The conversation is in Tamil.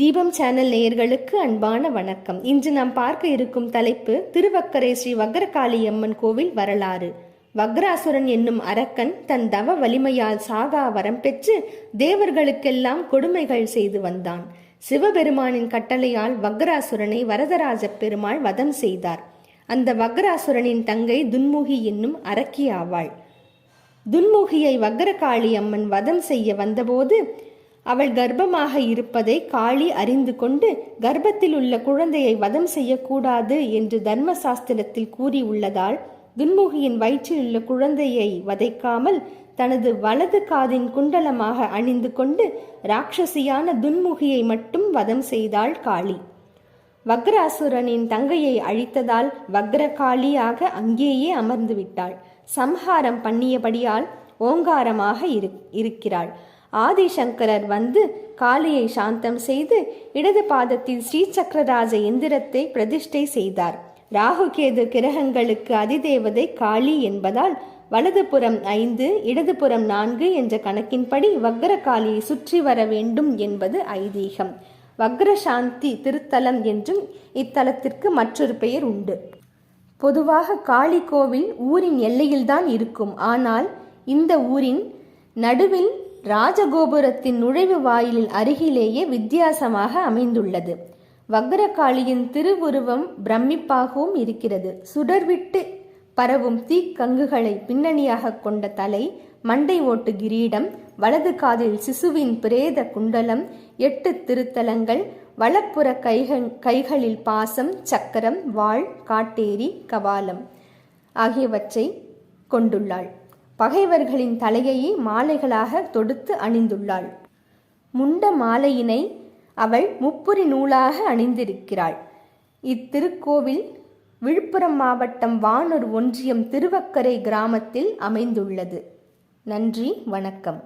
தீபம் சேனல் நேயர்களுக்கு அன்பான வணக்கம். இன்று நாம் பார்க்க இருக்கும் தலைப்பு திருவக்கரை ஸ்ரீ வக்ரகாளி அம்மன் கோவில் வரலாறு. வக்ராசுரன் என்னும் அரக்கன் தன் தவ வலிமையால் சாகா வரம் பெற்று தேவர்களுக்கெல்லாம் கொடுமைகள் செய்து வந்தான். சிவபெருமானின் கட்டளையால் வக்ராசுரனை வரதராஜ பெருமாள் வதம் செய்தார். அந்த வக்ராசுரனின் தங்கை துன்முகி என்னும் அரக்கி ஆவாள். துன்முகியை வக்ரகாளி அம்மன் வதம் செய்ய வந்தபோது அவள் கர்ப்பமாக இருப்பதை காளி அறிந்து கொண்டு கர்ப்பத்தில் உள்ள குழந்தையை வதம் செய்யக்கூடாது என்று தர்மசாஸ்திரத்தில் கூறியுள்ளதால் துன்முகியின் வயிற்றில் உள்ள குழந்தையை வதைக்காமல் தனது வலது காதின் குண்டலமாக அணிந்து கொண்டு ராட்சசியான துன்முகியை மட்டும் வதம் செய்தாள் காளி. வக்ராசுரனின் தங்கையை அழித்ததால் வக்ரகாளியாக அங்கேயே அமர்ந்து விட்டாள் சம்ஹாரம் பண்ணியபடியால் ஓங்காரமாக இரு இருக்கிறாள். ஆதிசங்கரர் வந்து காளியை சாந்தம் செய்து இடது பாதத்தில் ஸ்ரீ சக்கரராஜ எந்திரத்தை பிரதிஷ்டை செய்தார். ராகுகேது கிரகங்களுக்கு அதிதேவதை காளி என்பதால் வலதுபுறம் ஐந்து இடதுபுறம் நான்கு என்ற கணக்கின்படி வக்ரகாளியை சுற்றி வர வேண்டும் என்பது ஐதீகம். வக்ரசாந்தி திருத்தலம் என்றும் இத்தலத்திற்கு மற்றொரு பெயர் உண்டு. பொதுவாக காளி கோவில் ஊரின் எல்லையில்தான் இருக்கும். ஆனால் இந்த ஊரின் நடுவில் ராஜகோபுரத்தின் நுழைவு வாயிலின் அருகிலேயே வித்தியாசமாக அமைந்துள்ளது. வக்ரகாளியின் திருவுருவம் பிரமிப்பாகவும் இருக்கிறது. சுடர்விட்டு பரவும் தீக்கங்குகளை பின்னணியாக கொண்ட தலை மண்டை ஓட்டு கிரீடம் வலது காதில் சிசுவின் பிரேத குண்டலம் எட்டு திருத்தலங்கள் வலப்புற கைகள் கைகளில் பாசம் சக்கரம் வாள் காட்டேரி கபாலம் ஆகியவற்றை கொண்டுள்ளாள். பகைவர்களின் தலையையே மாலைகளாக தொடுத்து அணிந்துள்ளாள். முண்ட மாலையினை அவள் முப்புரி நூலாக அணிந்திருக்கிறாள். இத்திருக்கோவில் விழுப்புரம் மாவட்டம் வானூர் ஒன்றியம் திருவக்கரை கிராமத்தில் அமைந்துள்ளது. நன்றி வணக்கம்.